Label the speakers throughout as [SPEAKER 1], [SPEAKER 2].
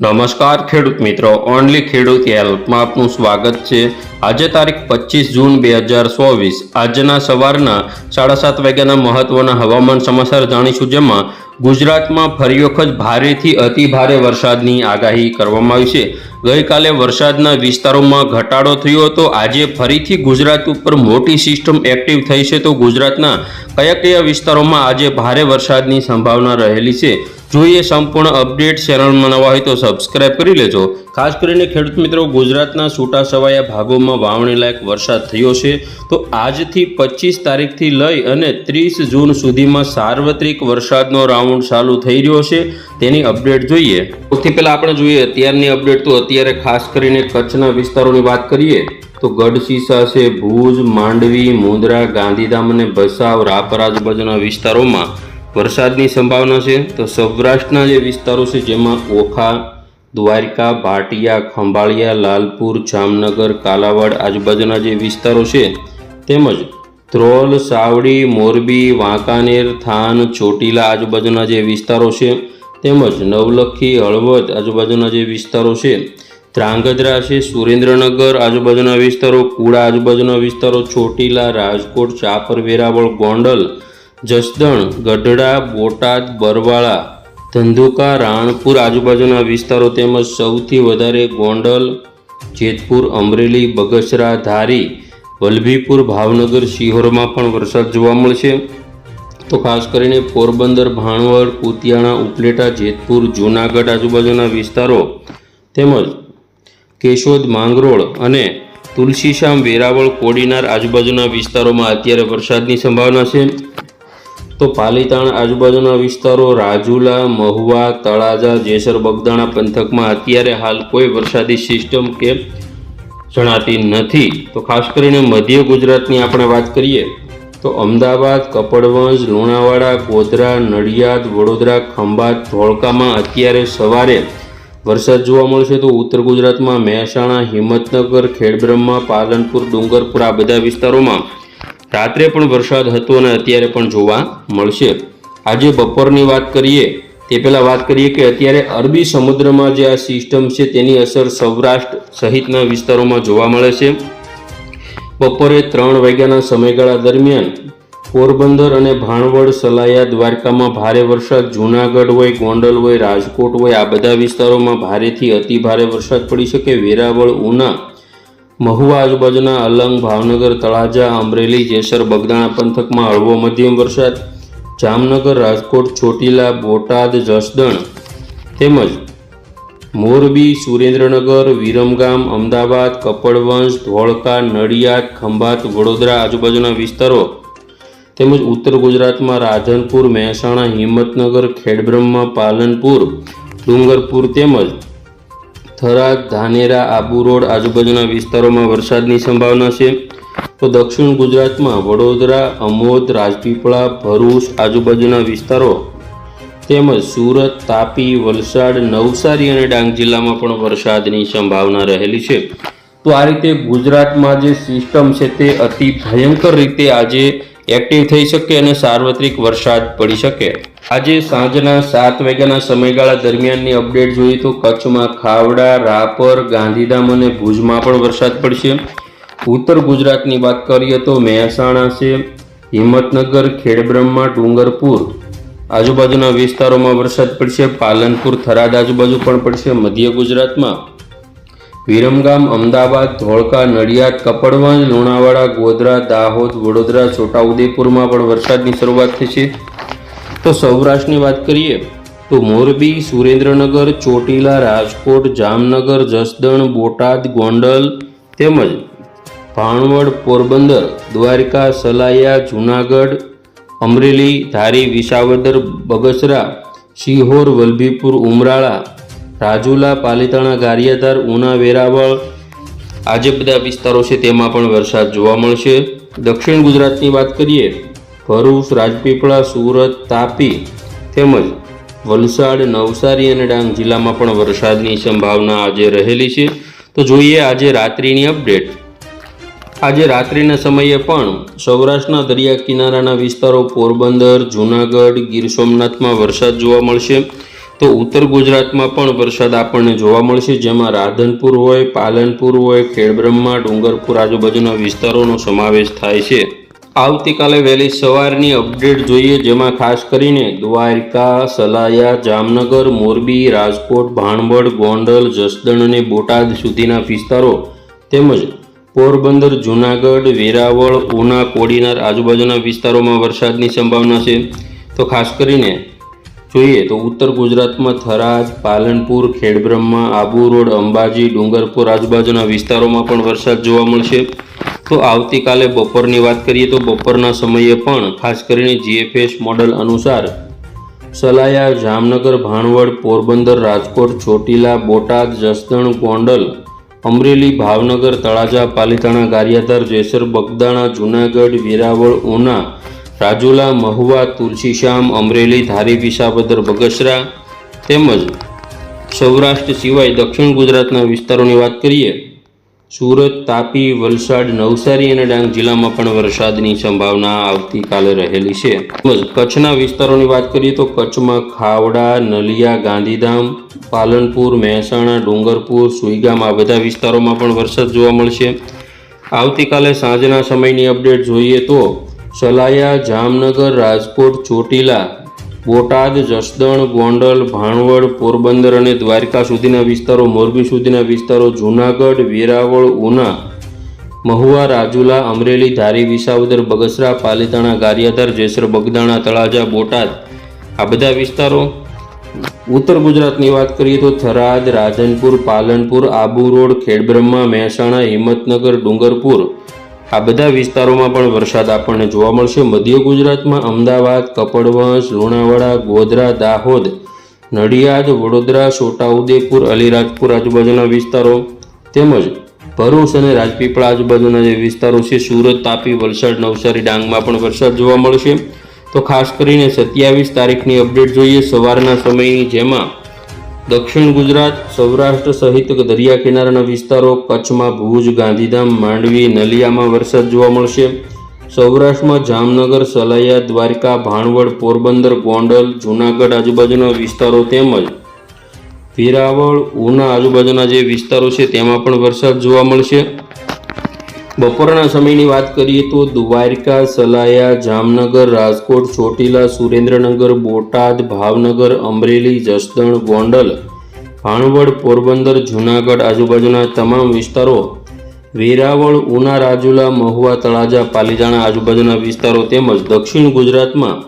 [SPEAKER 1] નમસ્કાર ખેડૂત મિત્રો, ઓનલી ખેડૂત હેલ્પમાં આપનું સ્વાગત છે. આજે તારીખ પચીસ જૂન બે હજાર ચોવીસ. આજના સવારના સાડા સાત વાગ્યાના મહત્વના હવામાન સમાચાર જાણીશું, જેમાં ગુજરાતમાં ફરી વખત ભારેથી અતિ ભારે વરસાદની આગાહી કરવામાં આવી છે. ગઈકાલે વરસાદના વિસ્તારોમાં ઘટાડો થયો હતો. આજે ફરીથી ગુજરાત ઉપર મોટી સિસ્ટમ એક્ટિવ થઈ છે. તો ગુજરાતના કયા કયા વિસ્તારોમાં આજે ભારે વરસાદની સંભાવના રહેલી છે? જોઈએ સંપૂર્ણ અપડેટ ચેનલમાં નવા હોય તો સબસ્ક્રાઇબ કરી લેજો. ખાસ કરીને ખેડૂત મિત્રો, ગુજરાતના છૂટા છવાયા ભાગોમાં વાવણી લાયક વરસાદ થયો છે. તો આજથી પચીસ તારીખથી લઈ અને ત્રીસ જૂન સુધીમાં સાર્વત્રિક વરસાદનો રાઉન્ડ ચાલુ થઈ રહ્યો છે. તેની અપડેટ જોઈએ. સૌથી પહેલાં આપણે જોઈએ અત્યારની અપડેટ. તો અત્યારે ખાસ કરીને કચ્છના વિસ્તારોની વાત કરીએ, તો ગઢશીસા છે, ભુજ, માંડવી, મુંદ્રા, ગાંધીધામ અને ભસાવ રાપર આજુબાજુના વિસ્તારોમાં વરસાદની સંભાવના છે. તો સૌરાષ્ટ્રના જે વિસ્તારો છે, જેમાં ઓખા, દ્વારકા, ભાટિયા, ખંભાળિયા, લાલપુર, જામનગર, કાલાવાડ આજુબાજુના જે વિસ્તારો છે, તેમજ ધ્રોલ, સાવડી, મોરબી, વાંકાનેર, થાન, ચોટીલા આજુબાજુના જે વિસ્તારો છે, તેમજ નવલખી, હળવદ આજુબાજુના જે વિસ્તારો છે ધ્રાંગધ્રા છે સુરેન્દ્રનગર, આજુબાજુના વિસ્તારો, કુડા આજુબાજુના વિસ્તારો, ચોટીલા, રાજકોટ, ચાપર, વેરાવળ, ગોંડલ, જસદણ, ગઢડા, બોટાદ, બરવાળા, ધંધુકા, રાણપુર આજુબાજુના વિસ્તારો તેમજ સૌથી વધારે ગોંડલ, જેતપુર, અમરેલી, બગસરા, ધારી, વલભીપુર, ભાવનગર, શિહોરમાં પણ વરસાદ જોવા મળશે. તો ખાસ કરીને પોરબંદર, ભાણવડ, કુતિયાણા, ઉપલેટા, જેતપુર, જૂનાગઢ આજુબાજુના વિસ્તારો તેમજ કેશોદ માંગરોળ અને તુલસીશ્યામ વેરાવળ કોડીનાર આજુબાજુના વિસ્તારોમાં અત્યારે વરસાદની સંભાવના છે. તો પાલીતાણ આજુબાજુના વિસ્તારો રાજુલા, મહુવા, તળાજા, જેસર, બગદાણા પંથકમાં અત્યારે હાલ કોઈ વરસાદી સિસ્ટમ કે જણાતી નથી. તો ખાસ કરીને મધ્ય ગુજરાતની આપણે વાત કરીએ તો અમદાવાદ, કપડવંજ, લુણાવાડા, ગોધરા, નડિયાદ, વડોદરા, ખંભાત, ધોળકામાં અત્યારે સવારે વરસાદ જોવા મળશે તો ઉત્તર ગુજરાતમાં મહેસાણા, હિંમતનગર, ખેડબ્રહ્મા, પાલનપુર, ડુંગરપુર આ બધા વિસ્તારોમાં રાત્રે પણ વરસાદ હતો અને અત્યારે પણ જોવા મળશે. આજે બપોરની વાત કરીએ, તે પહેલાં વાત કરીએ કે અત્યારે અરબી સમુદ્રમાં જે આ સિસ્ટમ છે તેની અસર સૌરાષ્ટ્ર સહિતના વિસ્તારોમાં જોવા મળે છે. બપોરે ત્રણ વાગ્યાના સમયગાળા દરમિયાન પોરબંદર અને ભાણવડ, સલાયા દ્વારકામાં ભારે વરસાદ, જૂનાગઢ હોય, ગોંડલ હોય, રાજકોટ હોય, આ બધા વિસ્તારોમાં ભારેથી અતિ ભારે વરસાદ પડી શકે. વેરાવળ, ઉના, મહુવા આજુબાજુના અલંગ, ભાવનગર, તળાજા, અમરેલી, જેસર, બગદાણા પંથકમાં હળવો મધ્યમ વરસાદ. જામનગર, રાજકોટ, ચોટીલા, બોટાદ, જસદણ તેમજ મોરબી, સુરેન્દ્રનગર, વિરમગામ, અમદાવાદ, કપડવંશ, ધોળકા, નડિયાદ, ખંભાત, વડોદરા આજુબાજુના વિસ્તારો તેમજ ઉત્તર ગુજરાતમાં રાધનપુર, મહેસાણા, હિંમતનગર, ખેડબ્રહ્મા, પાલનપુર, ડુંગરપુર તેમજ થરાદ, ધાનેરા, આબુ રોડ આજુબાજુના વિસ્તારોમાં વરસાદની સંભાવના છે. તો દક્ષિણ ગુજરાતમાં વડોદરા, અમોદ, રાજપીપળા, ભરૂચ આજુબાજુના વિસ્તારો તેમજ સુરત, તાપી, વલસાડ, નવસારી અને ડાંગ જિલ્લામાં પણ વરસાદની સંભાવના રહેલી છે. તો આ રીતે ગુજરાતમાં જે સિસ્ટમ છે તે અતિ ભયંકર રીતે આજે એક્ટિવ થઈ શકે અને સાર્વત્રિક વરસાદ પડી શકે. આજે સાંજના સાત વાગ્યાના સમયગાળા દરમિયાનની અપડેટ જોઈએ તો કચ્છમાં ખાવડા, રાપર, ગાંધીધામ અને ભુજમાં પણ વરસાદ પડશે. ઉત્તર ગુજરાતની વાત કરીએ તો મહેસાણા છે, હિંમતનગર, ખેડબ્રહ્મા, ડુંગરપુર. આજુબાજુના વિસ્તારોમાં વરસાદ પડશે. પાલનપુર થરાદ આજુબાજુ પણ પડશે. મધ્ય ગુજરાતમાં વિરમગામ, અમદાવાદ, ધોળકા, નડિયાદ, કપડવંજ, લુણાવાડા, ગોધરા, દાહોદ, વડોદરા, છોટાઉદેપુરમાં પણ વરસાદની શરૂઆત થઈ છે. તો સૌરાષ્ટ્રની વાત કરીએ, તો મોરબી, સુરેન્દ્રનગર, ચોટીલા, રાજકોટ, જામનગર, જસદણ, બોટાદ, ગોંડલ તેમજ ભાણવડ, પોરબંદર, દ્વારકા, સલાયા, જૂનાગઢ, અમરેલી, ધારી, વિસાવદર, બગસરા સિહોર વલભીપુર, ઉમરાળા રાજુલા, પાલીતાણા, ગારિયાધાર, ઉના, વેરાવળ આ જે બધા વિસ્તારો છે, તેમાં પણ વરસાદ જોવા મળશે. દક્ષિણ ગુજરાતની વાત કરીએ, ભરૂચ, રાજપીપળા, સુરત, તાપી તેમજ વલસાડ, નવસારી અને ડાંગ જિલ્લામાં પણ વરસાદની સંભાવના આજે રહેલી છે. તો જોઈએ આજે રાત્રિની અપડેટ. આજે રાત્રિના સમયે પણ સૌરાષ્ટ્રના દરિયા કિનારાના વિસ્તારો, પોરબંદર, જૂનાગઢ, ગીર સોમનાથમાં વરસાદ જોવા મળશે. તો ઉત્તર ગુજરાતમાં પણ વરસાદ આપણને જોવા મળશે. જેમાં રાધનપુર હોય, પાલનપુર હોય, ખેડબ્રહ્મા, ડુંગરપુર આજુબાજુના વિસ્તારોનો સમાવેશ થાય છે. આવતીકાલે વહેલી સવારની અપડેટ જોઈએ, જેમાં ખાસ કરીને દ્વારકા, સલાયા, જામનગર, મોરબી, રાજકોટ, ભાણવડ, ગોંડલ, જસદણ અને બોટાદ સુધીના વિસ્તારો તેમજ પોરબંદર, જૂનાગઢ, વેરાવળ, ઉના, કોડીનાર આજુબાજુના વિસ્તારોમાં વરસાદની સંભાવના છે. તો ખાસ કરીને જોઈએ તો ઉત્તર ગુજરાતમાં થરાદ, પાલનપુર, ખેડબ્રહ્મા, આબુ રોડ, અંબાજી, ડુંગરપુર આજુબાજુના વિસ્તારોમાં પણ વરસાદ જોવા મળશે. તો આવતીકાલે બપોરની વાત કરીએ તો બપોરના સમયે પણ ખાસ કરીને જીએફએસ મોડલ અનુસાર સલાયા, જામનગર, ભાણવડ, પોરબંદર, રાજકોટ, ચોટીલા, બોટાદ, જસદણ, ગોંડલ, અમરેલી, ભાવનગર, તળાજા, પાલીતાણા, ગારિયાધાર, જેસર, બગદાણા, જૂનાગઢ, વેરાવળ, ઉના રાજુલા, મહુવા તુલસીશ્યામ અમરેલી, ધારી, વિસાવદર, બગસરા તેમજ સૌરાષ્ટ્ર સિવાય દક્ષિણ ગુજરાતના વિસ્તારોની વાત કરીએ, સુરત, તાપી, વલસાડ, નવસારી અને ડાંગ જિલ્લામાં પણ વરસાદની સંભાવના આવતીકાલે રહેલી છે. તેમજ કચ્છના વિસ્તારોની વાત કરીએ તો કચ્છમાં ખાવડા, નલિયા, ગાંધીધામ, પાલનપુર, મહેસાણા, ડુંગરપુર, સુઈગામ આ બધા વિસ્તારોમાં પણ વરસાદ જોવા મળશે. આવતીકાલે સાંજના સમયની અપડેટ જોઈએ તો સલાયા, જામનગર, રાજકોટ, ચોટીલા, બોટાદ, જસદણ, ગોંડલ, ભાણવડ, પોરબંદર અને દ્વારકા સુધીના વિસ્તારો, મોરબી સુધીના વિસ્તારો, જૂનાગઢ, વેરાવળ, ઉના, મહુવા, રાજુલા, અમરેલી, ધારી, વિસાવદર, બગસરા, પાલીતાણા, ગારિયાધાર, જેસર, બગદાણા, તળાજા, બોટાદ આ બધા વિસ્તારો. ઉત્તર ગુજરાતની વાત કરીએ તો થરાદ રાધનપુર પાલનપુર, આબુ રોડ, ખેડબ્રહ્મા, મહેસાણા, હિંમતનગર, ડુંગરપુર આ બધા વિસ્તારોમાં પણ વરસાદ આપણને જોવા મળશે. મધ્ય ગુજરાતમાં અમદાવાદ, કપડવંશ, લુણાવાડા, ગોધરા, દાહોદ, નડિયાદ, વડોદરા, છોટાઉદેપુર, અલીરાજપુર આજુબાજુના વિસ્તારો તેમજ ભરૂચ અને રાજપીપળા આજુબાજુના જે વિસ્તારો છે, સુરત, તાપી, વલસાડ, નવસારી, ડાંગમાં પણ વરસાદ જોવા મળશે. તો ખાસ કરીને સત્યાવીસ તારીખની અપડેટ જોઈએ. સવારના સમયની જેમાં દક્ષિણ ગુજરાત, સૌરાષ્ટ્ર સહિત દરિયા કિનારાના વિસ્તારો, કચ્છમાં ભુજ, ગાંધીધામ, માંડવી, નલિયામાં વરસાદ જોવા મળશે. સૌરાષ્ટ્રમાં જામનગર, સલાયા, દ્વારકા, ભાણવડ, પોરબંદર, ગોંડલ, જૂનાગઢ આજુબાજુના વિસ્તારો તેમજ વેરાવળ, ઉના આજુબાજુના જે વિસ્તારો છે તેમાં પણ વરસાદ જોવા મળશે. બપોરના સમયની વાત કરીએ તો દ્વારકા, સલાયા, જામનગર, રાજકોટ, ચોટીલા, સુરેન્દ્રનગર, બોટાદ, ભાવનગર, અમરેલી, જસદણ, ગોંડલ, ભાણવડ, પોરબંદર, જૂનાગઢ આજુબાજુના તમામ વિસ્તારો, વેરાવળ, ઉના, રાજુલા, મહુવા, તળાજા, પાલીજાણા આજુબાજુના વિસ્તારો તેમજ દક્ષિણ ગુજરાતમાં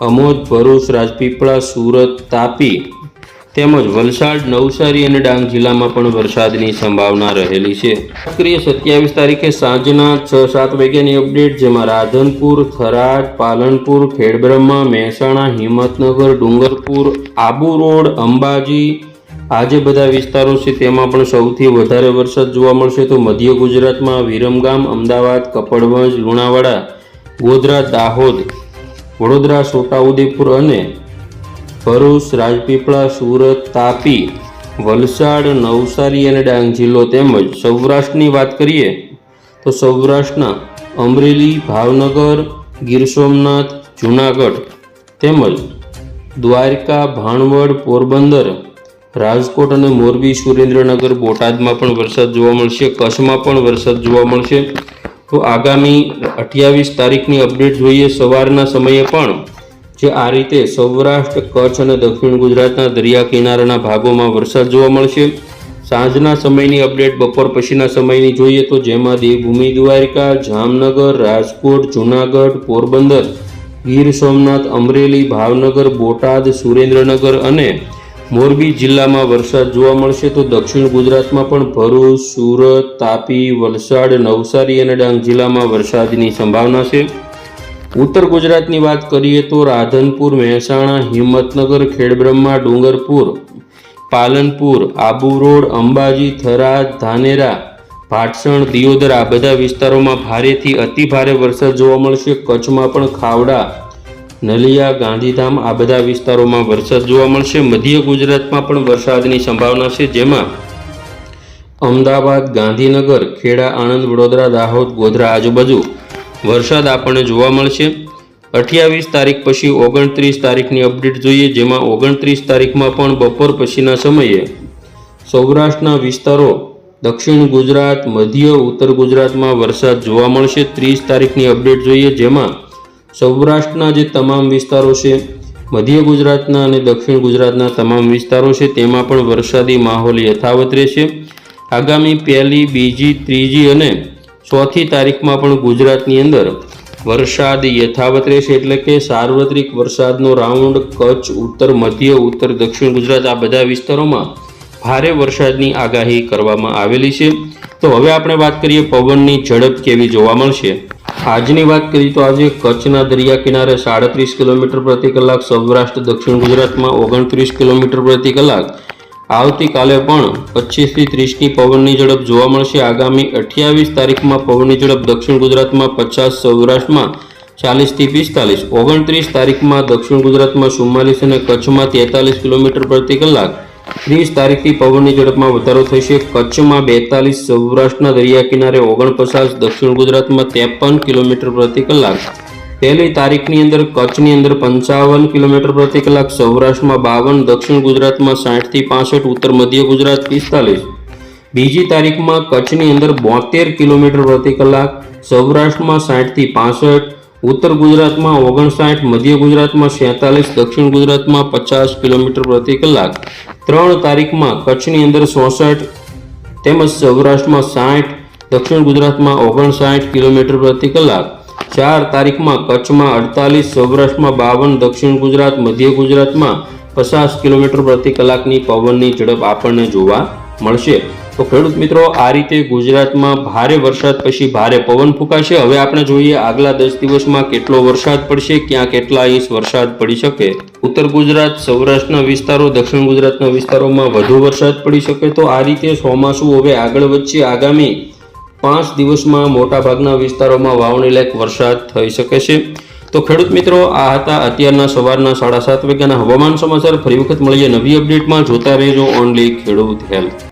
[SPEAKER 1] અમોદ, ભરૂચ, રાજપીપળા, સુરત, તાપી તેમજ વલસાડ, નવસારી અને ડાંગ જિલ્લામાં પણ વરસાદની સંભાવના રહેલી છે. સક્રિય સત્યાવીસ તારીખે સાંજના છ, સાત વાગ્યાની અપડેટ, જેમાં રાધનપુર, થરાદ, પાલનપુર, ખેડબ્રહ્મા, મહેસાણા, હિંમતનગર, ડુંગરપુર, આબુ રોડ, અંબાજી આ જે બધા વિસ્તારો છે, તેમાં પણ સૌથી વધારે વરસાદ જોવા મળશે તો મધ્ય ગુજરાતમાં વિરમગામ, અમદાવાદ, કપડવંજ, લુણાવાડા, ગોધરા, દાહોદ, વડોદરા, છોટાઉદેપુર અને ભરૂચ, રાજપીપળા, સુરત, તાપી, વલસાડ, નવસારી અને ડાંગ જિલ્લો તેમજ સૌરાષ્ટ્રની વાત કરીએ તો સૌરાષ્ટ્રના અમરેલી, ભાવનગર, ગીર સોમનાથ, જૂનાગઢ તેમજ દ્વારકા, ભાણવડ, પોરબંદર, રાજકોટ અને મોરબી, સુરેન્દ્રનગર, બોટાદમાં પણ વરસાદ જોવા મળશે, કચ્છમાં પણ વરસાદ જોવા મળશે. તો આગામી અઠ્યાવીસ તારીખની અપડેટ જોઈએ. સવારના સમયે પણ જે આ રીતે સૌરાષ્ટ્ર, કચ્છ અને દક્ષિણ ગુજરાતના દરિયા કિનારાના ભાગોમાં વરસાદ જોવા મળશે. સાંજના સમયની અપડેટ, બપોર પછીના સમયની જોઈએ તો જેમાં દેવભૂમિ, દ્વારિકા, જામનગર, રાજકોટ, જૂનાગઢ, પોરબંદર, ગીર સોમનાથ, અમરેલી, ભાવનગર, બોટાદ, સુરેન્દ્રનગર અને મોરબી જિલ્લામાં વરસાદ જોવા મળશે તો દક્ષિણ ગુજરાતમાં પણ ભરૂચ, સુરત, તાપી, વલસાડ, નવસારી અને ડાંગ જિલ્લામાં વરસાદની સંભાવના છે. ઉત્તર ગુજરાતની વાત કરીએ તો રાધનપુર, મહેસાણા, હિંમતનગર, ખેડબ્રહ્મા, ડુંગરપુર, પાલનપુર, આબુ રોડ, અંબાજી, થરાદ, ધાનેરા, ભાટસણ, દિયોદર આ બધા વિસ્તારોમાં ભારેથી અતિ ભારે વરસાદ જોવા મળશે. કચ્છમાં પણ ખાવડા, નલિયા, ગાંધીધામ આ બધા વિસ્તારોમાં વરસાદ જોવા મળશે. મધ્ય ગુજરાતમાં પણ વરસાદની સંભાવના છે. જેમાં અમદાવાદ, ગાંધીનગર, ખેડા, આણંદ, વડોદરા, દાહોદ, ગોધરા આજુબાજુ વરસાદ આપણને જોવા મળશે. અઠ્યાવીસ તારીખ પછી ઓગણત્રીસ તારીખની અપડેટ જોઈએ, જેમાં ઓગણત્રીસ તારીખમાં પણ બપોર પછીના સમયે સૌરાષ્ટ્રના વિસ્તારો, દક્ષિણ ગુજરાત, મધ્ય, ઉત્તર ગુજરાતમાં વરસાદ જોવા મળશે. ત્રીસ તારીખની અપડેટ જોઈએ, જેમાં સૌરાષ્ટ્રના જે તમામ વિસ્તારો છે, મધ્ય ગુજરાતના અને દક્ષિણ ગુજરાતના તમામ વિસ્તારો છે, તેમાં પણ વરસાદી માહોલ યથાવત રહેશે. આગામી પહેલી, બીજી, ત્રીજી અને ચોથી તારીખમાં પણ ગુજરાતની અંદર વરસાદ યથાવત રહેશે એટલે કે સાર્વત્રિક વરસાદનો રાઉન્ડ કચ્છ, ઉત્તર, મધ્ય, ઉત્તર, દક્ષિણ ગુજરાત આ બધા વિસ્તારોમાં ભારે વરસાદની આગાહી કરવામાં આવેલી છે. તો હવે આપણે વાત કરીએ પવનની ઝડપ કેવી જોવા મળશે. આજની વાત કરીએ તો આજે કચ્છના દરિયા કિનારે સાડત્રીસ કિલોમીટર પ્રતિ કલાક, સૌરાષ્ટ્ર, દક્ષિણ ગુજરાતમાં ઓગણત્રીસ કિલોમીટર પ્રતિ કલાક આવતીકાલે પણ પચીસથી ત્રીસની પવનની ઝડપ જોવા મળશે. આગામી અઠ્યાવીસ તારીખમાં પવનની ઝડપ દક્ષિણ ગુજરાતમાં પચાસ, સૌરાષ્ટ્રમાં ચાલીસથી પિસ્તાલીસ, ઓગણત્રીસ તારીખમાં દક્ષિણ ગુજરાતમાં ચુમ્માલીસ અને કચ્છમાં તેતાલીસ કિલોમીટર પ્રતિ કલાક. ત્રીસ તારીખથી પવનની ઝડપમાં વધારો થશે. કચ્છમાં બેતાલીસ, સૌરાષ્ટ્રના દરિયા કિનારે ઓગણપચાસ, દક્ષિણ ગુજરાતમાં ત્રેપન કિલોમીટર પ્રતિ કલાક. પહેલી તારીખની અંદર કચ્છની અંદર પંચાવન કિલોમીટર પ્રતિ કલાક સૌરાષ્ટ્રમાં બાવન, દક્ષિણ ગુજરાતમાં સાઠથી પાસઠ, ઉત્તર મધ્ય ગુજરાત પિસ્તાલીસ. બીજી તારીખમાં કચ્છની અંદર બોતેર કિલોમીટર પ્રતિ કલાક સૌરાષ્ટ્રમાં સાઠથી પાસઠ, ઉત્તર ગુજરાતમાં ઓગણસાઠ, મધ્ય ગુજરાતમાં છેતાલીસ, દક્ષિણ ગુજરાતમાં પચાસ કિલોમીટર પ્રતિ કલાક. ત્રણ તારીખમાં કચ્છની અંદર ચોસઠ તેમજ સૌરાષ્ટ્રમાં સાઠ, દક્ષિણ ગુજરાતમાં ઓગણસાઠ કિલોમીટર પ્રતિ કલાક. ચાર તારીખમાં કચ્છમાં અડતાલીસ, સૌરાષ્ટ્રમાં બાવન, દક્ષિણ ગુજરાત, મધ્ય ગુજરાતમાં પચાસ કિલોમીટર પ્રતિ કલાકની પવનની ઝડપ આપણને જોવા મળશે. તો ખેડૂત મિત્રો, આ રીતે ગુજરાતમાં ભારે વરસાદ પછી ભારે પવન ફૂંકાશે. હવે આપણે જોઈએ આગલા દસ દિવસમાં કેટલો વરસાદ પડશે, ક્યાં કેટલા ઇંચ વરસાદ પડી શકે. ઉત્તર ગુજરાત, સૌરાષ્ટ્રના વિસ્તારો, દક્ષિણ ગુજરાતના વિસ્તારોમાં વધુ વરસાદ પડી શકે. તો આ રીતે ચોમાસું હવે આગળ વધશે. આગામી પાંચ દિવસમાં મોટાભાગના વિસ્તારોમાં વાવણી લાયક વરસાદ થઈ શકે છે. તો ખેડૂત મિત્રો, આ હતા અત્યારના સવારના સાડા સાત વાગ્યાના હવામાન સમાચાર. ફરી વખત મળીએ નવી અપડેટમાં. જોતા રહેજો ઓનલી ખેડૂત હેલ્થ